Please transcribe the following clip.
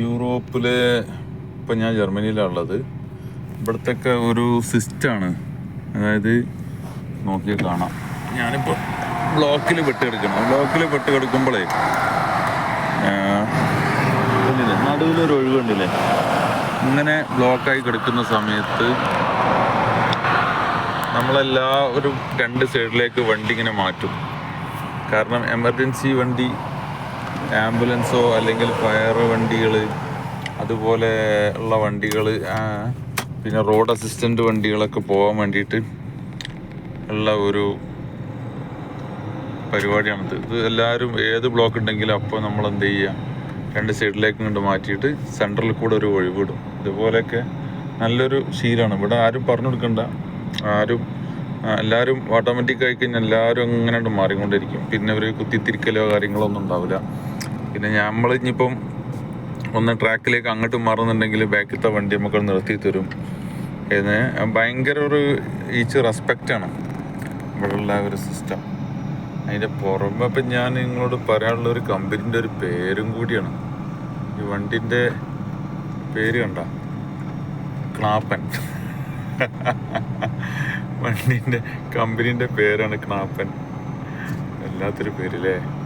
യൂറോപ്പിലെ ഇപ്പം ഞാൻ ജർമ്മനിയിലാണ് ഉള്ളത് ഇവിടത്തൊക്കെ ഒരു സിസ്റ്റാണ് അതായത് നോക്കി കാണാം. ഞാനിപ്പോൾ ബ്ലോക്കിൽ വെട്ടിയെടുക്കണം ബ്ലോക്കിൽ വെട്ടിയെടുക്കുമ്പോഴേ നടുവിലൊരു ഒഴിവുണ്ടല്ലേ ഇങ്ങനെ ബ്ലോക്കായി കിടക്കുന്ന സമയത്ത് നമ്മളെല്ലാവരും രണ്ട് സൈഡിലേക്ക് വണ്ടി ഇങ്ങനെ മാറ്റും. കാരണം എമർജൻസി വണ്ടി ആംബുലൻസോ അല്ലെങ്കിൽ ഫയർ വണ്ടികൾ അതുപോലെ ഉള്ള വണ്ടികൾ പിന്നെ റോഡ് അസിസ്റ്റന്റ് വണ്ടികളൊക്കെ പോകാൻ വേണ്ടിയിട്ട് ഉള്ള ഒരു പരിപാടിയാണിത്. ഇത് എല്ലാവരും ഏത് ബ്ലോക്ക് ഉണ്ടെങ്കിലും അപ്പോൾ നമ്മൾ എന്ത് ചെയ്യുക? രണ്ട് സൈഡിലേക്ക് കൊണ്ട് മാറ്റിയിട്ട് സെന്ററിൽ കൂടെ ഒരു ഒഴിവിടും ഇതുപോലെയൊക്കെ നല്ലൊരു ശീലമാണ്. ഇവിടെ ആരും പറഞ്ഞു കൊടുക്കണ്ട. ആരും എല്ലാവരും ഓട്ടോമാറ്റിക് ആയി കഴിഞ്ഞാൽ എല്ലാവരും അങ്ങനെ മാറിക്കൊണ്ടിരിക്കും. പിന്നെ ഒരു കുത്തിത്തിരിക്കലോ കാര്യങ്ങളോ ഒന്നും ഉണ്ടാവില്ല പിന്നെ നമ്മൾ ഇനിയിപ്പം ഒന്ന് ട്രാക്കിലേക്ക് അങ്ങോട്ട് മാറുന്നുണ്ടെങ്കിൽ ബാക്കിലത്തെ വണ്ടി നമുക്ക് നിർത്തി തരും. ഇതിന് ഭയങ്കര ഒരു ഈച്ച് റെസ്പെക്റ്റാണ് ഇവിടെയുള്ള ഒരു സിസ്റ്റം അതിന്റെ പുറമെ ഇപ്പം ഞാൻ നിങ്ങളോട് പറയാനുള്ള ഒരു കമ്പനീന്റെ ഒരു പേരും കൂടിയാണ്. ഈ വണ്ടിന്റെ പേര് കണ്ട? ക്ലാപ്പൻ. വണ്ടീന്റെ കമ്പനീന്റെ പേരാണ് ക്നാപ്പൻ. വല്ലാത്തൊരു പേരല്ലേ?